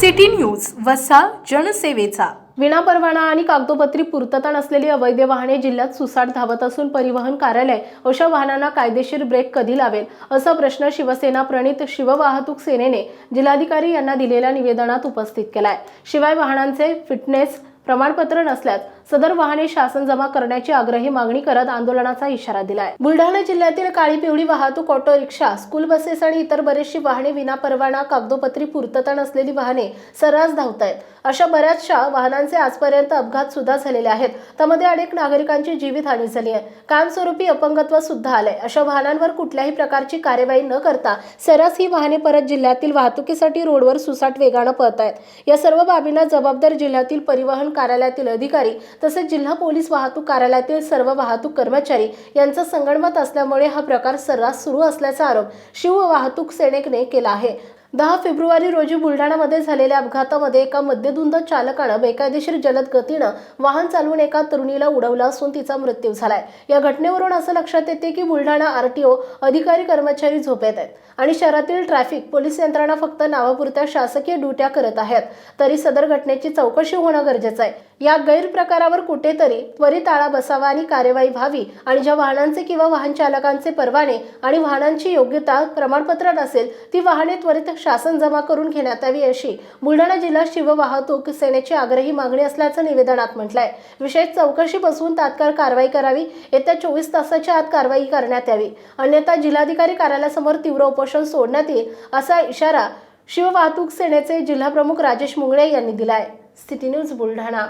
City news वसा जनसेवेचा. विना परवाना आणि कागदोपत्री पूर्तता नसलेली अवैध वाहने जिल्ह्यात सुसाट धावत असून परिवहन कार्यालय अशा वाहनांना कायदेशीर ब्रेक कधी लावेल? असा प्रश्न शिवसेना प्रणित शिववाहतूक सेनेने जिल्हाधिकारी यांना दिलेल्या निवेदनात उपस्थित केलाय. शिवाय वाहनांचे फिटनेस प्रमाणपत्र नसल्यास सदर वाहने शासन जमा करण्याची आग्रही मागणी करत आंदोलनाचा इशारा दिलाय. बुलढाणा जिल्ह्यातील काळी पिवळी वाहतूक ऑटो रिक्षा स्कूल बसेस आणि इतर बरेचशी वाहने विना परवाना कागदोपत्री पूर्तता नसलेली वाहने सर्रास धावत आहेत अशा बऱ्याचशा वाहनांचे आजपर्यंत अपघात सुद्धा झालेले आहेत. त्यामध्ये अनेक नागरिकांची जीवितहानी झाली आहे. कायमस्वरूपी अपंगत्व सुद्धा आलंय. अशा वाहनांवर कुठल्याही प्रकारची कार्यवाही न करता सर्रास ही वाहने परत जिल्ह्यातील वाहतुकीसाठी रोडवर सुसाट वेगानं पळत आहेत या सर्व बाबींना जबाबदार जिल्ह्यातील परिवहन कार्यालयातील अधिकारी तसेच जिल्हा पोलीस वाहतूक कार्यालयातील सर्व वाहतूक कर्मचारी यांचं संगणमत असल्यामुळे हा प्रकार सर्रास सुरू असल्याचा आरोप शिव वाहतूक सेनेकने केला आहे. दहा फेब्रुवारी रोजी बुलढाणामध्ये झालेल्या अपघातामध्ये एका मद्यधुंद चालकानं बेकायदेशीर जलद गतीनं वाहन चालवून एका तरुणीला उडवलं असून तिचा मृत्यू झालाय. या घटनेवरून असं लक्षात येते की बुलढाणा आरटीओ अधिकारी कर्मचारी झोपेत आहेत आणि शहरातील ट्रॅफिक पोलीस यंत्रणा फक्त नावापुरत्या शासकीय ड्युट्या करत आहेत. तरी सदर घटनेची चौकशी होणं गरजेचं आहे. या गैरप्रकारावर कुठेतरी त्वरित आळा बसावा आणि कार्यवाही व्हावी. आणि ज्या वाहनांचे किंवा वाहन चालकांचे परवाने आणि वाहनांची योग्यता प्रमाणपत्र नसेल ती वाहने त्वरित शासन जमा करून घेण्यात यावी अशी बुलढाणा जिल्हा शिव वाहतूक सेनेची आग्रही मागणी असल्याचं निवेदनात म्हटलंय. विशेष चौकशी बसवून तात्काळ कारवाई करावी. येत्या चोवीस तासाच्या आत कारवाई करण्यात यावी. अन्यथा जिल्हाधिकारी कार्यालयासमोर तीव्र उपोषण सोडण्यात येईल असा इशारा शिव वाहतूक सेनेचे जिल्हाप्रमुख राजेश मुंगळे यांनी दिलाय. स्थिती न्यूज बुलढाणा.